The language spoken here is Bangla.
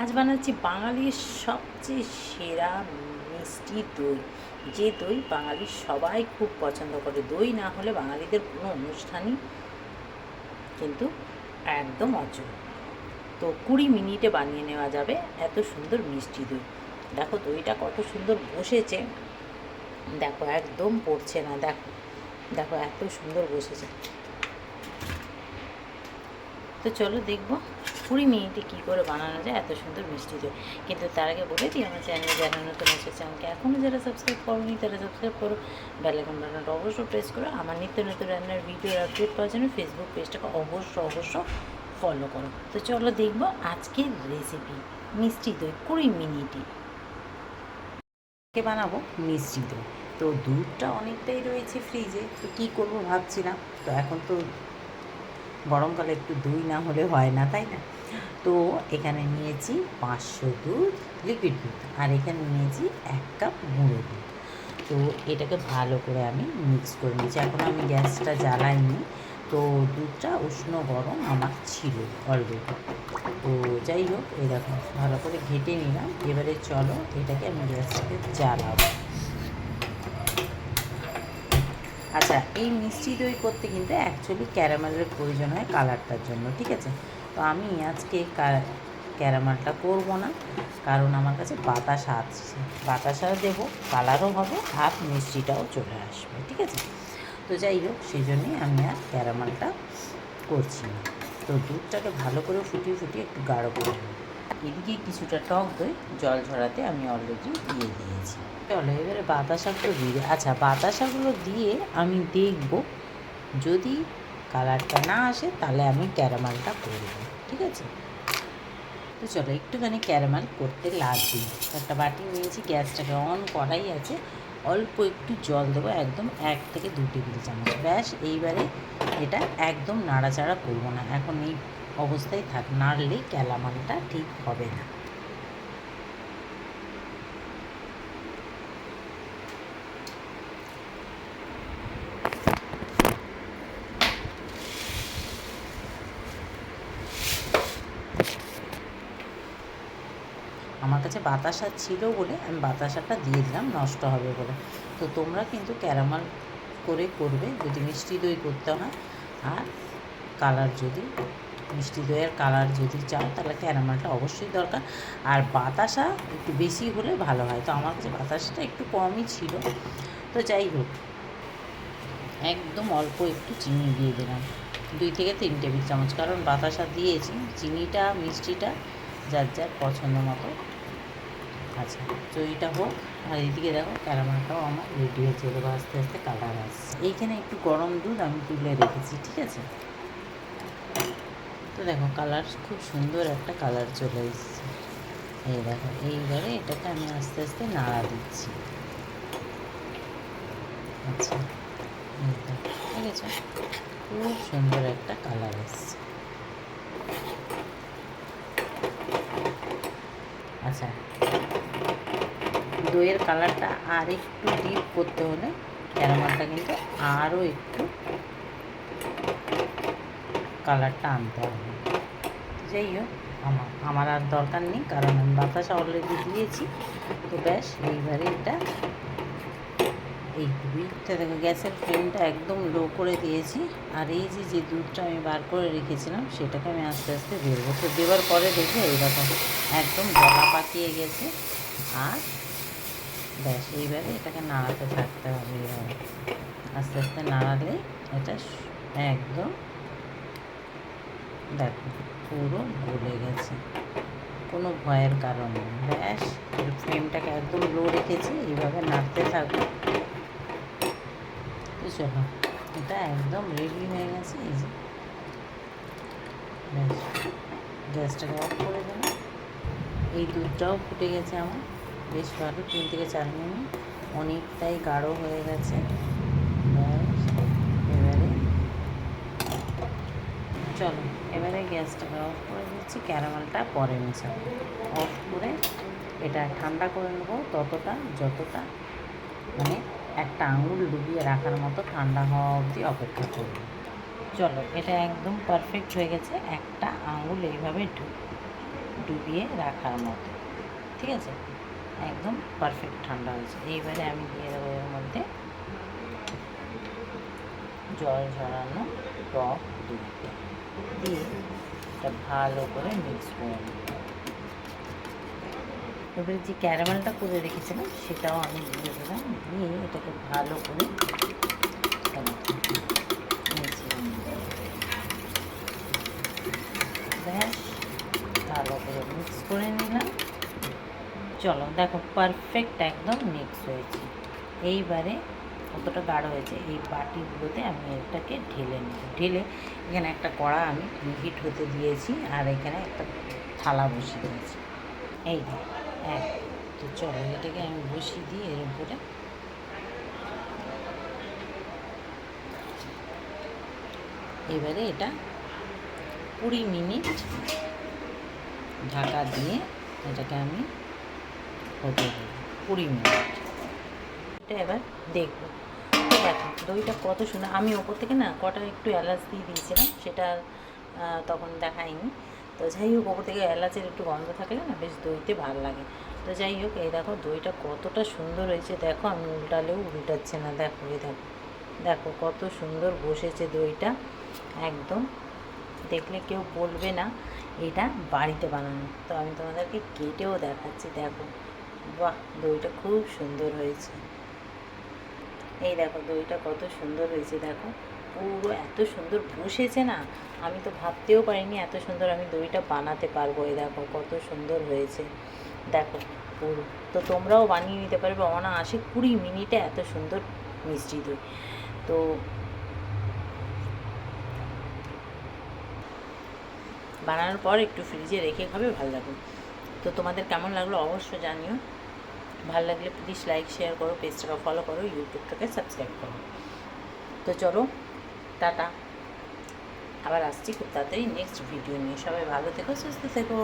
আজ বানাচ্ছি বাঙালির সবচেয়ে সেরা মিষ্টি দই। যে দই বাঙালির সবাই খুব পছন্দ করে। দই না হলে বাঙালিদের কোনো অনুষ্ঠানই কিন্তু একদম অচল। তো কুড়ি মিনিটে বানিয়ে নেওয়া যাবে এত সুন্দর মিষ্টি দই। দেখো দইটা কত সুন্দর বসেছে। দেখো একদম পড়ছে না, দেখো। দেখো এত সুন্দর বসেছে। তো চলো দেখব কুড়ি মিনিটে কী করে বানানো যায়? এত সুন্দর মিষ্টি দই। কিন্তু তার আগে বলে দিই, আমার চ্যানেলে যারা নতুন এসেছে, আমাকে এখনও যারা সাবস্ক্রাইব করোনি, তারা সাবস্ক্রাইব করো। বেলাইকন বাটনটা অবশ্যই প্রেস করো। আমার নিত্য নতুন রান্নার ভিডিওর আপডেট পাওয়ার জন্য ফেসবুক পেজটাকে অবশ্য অবশ্য ফলো করো। তো চলো দেখব আজকের রেসিপি মিষ্টি দই, কুড়ি মিনিটে। বানাবো? মিষ্টি দই। তো দুধটা অনেকটাই রয়েছে ফ্রিজে তো কী করব ভাবছিলাম। তো এখন তো গরমকালে একটু দই না হলে হয় না, তাই না? তো এখানে নিয়েছি পাঁচশো দুধ লিকুইড দুধ আর এখানে নিয়েছি এক কাপ গুঁড়ো দুধ। তো এটাকে ভালো করে আমি মিক্স করে নিয়েছি। এখন আমি গ্যাসটা জ্বালাইনি, তো দুধটা উষ্ণ গরম আমার ছিল অলরেডি তো যাই হোক দেখো, ভালো করে ঘেটে নিলাম। এবারে চলো এটাকে আমি গ্যাসটাকে জ্বালাবো। আচ্ছা এই মিষ্টি দই করতে কিন্তু অ্যাকচুয়ালি ক্যারামেলের প্রয়োজন হয় কালারটার জন্য, ঠিক আছে? তো আমি আজকে ক্যারামেলটা করব না, কারণ আমার কাছে বাতাসা আছে বাতাসা দেবো, কালারও হবে আর মিষ্টিটাও চলে আসবে, ঠিক আছে? তো যাই হোক, সেই জন্যই আমি আর ক্যারামেলটা করছি না। তো দুধটাকে ভালো করে ফুটিয়ে ফুটিয়ে একটু গাঢ় করে নেব। এদিকে কিছুটা টক দই জল ঝরাতে আমি অলরেডি দিয়ে দিয়েছি। চলো, এবারে বাতাসাগুলো দিয়ে আচ্ছা বাতাসাগুলো দিয়ে আমি দেখব যদি কালারটা না আসে, তাহলে আমি ক্যারামেলটা করব ঠিক আছে? তো চলো, একটুখানি ক্যারামেল করতে লাগবে একটা বাটি নিয়েছি, গ্যাসটাকে অন করাই আছে। অল্প একটু জল দেবো, একদম এক থেকে দু টেবিল চামচ। ব্যাস, এইবারে এটা একদম নাড়াচাড়া করব না। এখন এই অবস্থায় থাক, নাড়লেই ক্যারামেলটা ঠিক হবে না আমার কাছে বাতাসা ছিল বলে আমি বাতাসাটা দিয়ে দিলাম, নষ্ট হবে বলে। তো তোমরা কিন্তু ক্যারামাল করে করবে, যদি মিষ্টি দই করতে হয়। আর কালার যদি, মিষ্টি দইয়ের কালার যদি চাও, তাহলে ক্যারামালটা অবশ্যই দরকার। আর বাতাসা একটু বেশি হলে ভালো হয়। তো আমার কাছে বাতাসাটা একটু কমই ছিল। তো যাই হোক, একদম অল্প একটু চিনি দিয়ে দিলাম। দুই থেকে তিন টেবিল চামচ। কারণ বাতাসা দিয়েছি, চিনিটা, মিষ্টিটা যার যার পছন্দ মতো। আচ্ছা তো এইটা হোক, আর এদিকে দেখো, ক্যারামেলটাও আমার রেডি হয়েছে এবার আস্তে আস্তে কালার আসছে। এইখানে একটু গরম দুধ আমি তুলে রেখেছি, ঠিক আছে? তো দেখো কালার খুব সুন্দর একটা কালার চলে এসেছে। এই দেখো, এইবারে এটাকে আমি আস্তে আস্তে নাড়া দিচ্ছি। আচ্ছা ঠিক আছে? খুব সুন্দর একটা কালার এসছে। আচ্ছা দইয়ের কালারটা আর একটু ডিপ করতে হলে ক্যারামালটা কিন্তু আরও একটু কালারটা আনতে হবে। যাই হোক আমার আমার আর দরকার নেই, কারণ আমি বাতাসা অলরেডি দিয়েছি। তো ব্যাস, এইবারে এটা এই দুধটা দেখো, গ্যাসের ফ্লেমটা একদম লো করে দিয়েছি। আর এই যে যে দুধটা আমি বার করে রেখেছিলাম, সেটাকে আমি আস্তে আস্তে দেবো তো দেওয়ার পরে দেখে এইরকম একদম গলা পাকিয়ে গেছে। আর ব্যাস এইবারে এটাকে নাড়াতে থাকতে হবে এইভাবে আস্তে আস্তে নাড়ালে এটা একদম দেখো, পুরো গলে গেছে। কোনো ভয়ের কারণ নেই। ব্যাস ফ্লেমটাকে একদম লো রেখেছি, এইভাবে নাড়তে থাকব। তো চলো, এটা একদম রেডি হয়ে গেছে, এই যে। ব্যাস, গ্যাসটাকে অফ করে দিলাম। এই দুধটাও ফুটে গেছে আমার। বেশ ভালো, তিন থেকে চার মিনিট। অনেকটাই গাঢ় হয়ে গেছে। এবারে চলো, এবারে গ্যাসটাকে অফ করে দিচ্ছি, ক্যারামেলটা পরে মেশাবো। অফ করে এটা ঠান্ডা করে নেব, ততটা, যতটা মানে একটা আঙুল ডুবিয়ে রাখার মতো ঠান্ডা হওয়া অবধি অপেক্ষা করব। চলো, এটা একদম পারফেক্ট হয়ে গেছে, একটা আঙুল এইভাবে ডুবিয়ে রাখার মতো। ঠিক আছে? একদম পারফেক্ট ঠান্ডা হয়েছে। এইবারে আমি দিয়ে দেবো এর মধ্যে জল ঝরানো টক দুধ দিয়ে এটা ভালো করে মিক্স করে নেব। এবারে যে ক্যারামেলটা করে রেখেছিলাম, সেটাও আমি দিয়ে দিলাম। দিয়ে এটাকে ভালো করে ব্যাস, ভালো করে মিক্স করে নিলাম। চলো দেখো পারফেক্ট একদম মিক্স হয়েছে। এইবারে কতটা গাঢ় হয়েছে, এই বাটিগুলোতে আমি এটাকে ঢেলে নেব। ঢেলে এখানে একটা কড়া আমি হিট হতে দিয়েছি আর এখানে একটা থালা বসিয়ে দিয়েছি। এই যে, এক, তো চলো এটাকে আমি বসিয়ে দিই এর উপরে। এবারে এটা কুড়ি মিনিট ঢাকা দিয়ে এটাকে আমি কুড়ি মিনিট। এটা এবার দেখব। দেখো, দইটা কত সুন্দর। আমি ওপর থেকে না কটা একটু এলাচ দিয়ে দিয়েছিলাম, সেটা তখন দেখাইনি। তো যাই হোক, ওপর থেকে এলাচের একটু গন্ধ থাকলে না বেশ দইতে ভালো লাগে। তো যাই হোক, এই দেখো, দইটা কতটা সুন্দর হয়েছে। দেখো, আমি উল্টালেও উল্টাচ্ছে না। দেখো, এই দেখো। দেখো, কত সুন্দর বসেছে দইটা। একদম। দেখলে কেউ বলবে না, এটা বাড়িতে বানানো। তো আমি তোমাদেরকে কেটেও দেখাচ্ছি, দেখো। বাহ, দইটা খুব সুন্দর হয়েছে। এই দেখো, দইটা কত সুন্দর হয়েছে, দেখো। পুরো এত সুন্দর বসেছে না, আমি তো ভাবতেও পারিনি এত সুন্দর আমি দইটা বানাতে পারব, এই দেখো, কত সুন্দর হয়েছে। দেখো, পুরো। তো তোমরাও বানিয়ে নিতে পারবে অনায়াসে কুড়ি মিনিটে এত সুন্দর মিষ্টি দই। তো বানানোর পর একটু ফ্রিজে রেখে খাবে, ভালো লাগবে। তো তোমাদের কেমন লাগল অবশ্যই জানিও। ভালো লাগলে প্লিজ লাইক শেয়ার করো পেজটাকে ফলো করো ইউটিউবটাকে সাবস্ক্রাইব করো। তো চলো, টাটা। আবার আসছি খুব তাড়াতাড়ি নেক্সট ভিডিও নিয়ে। সবাই ভালো থেকো, সুস্থ থেকো।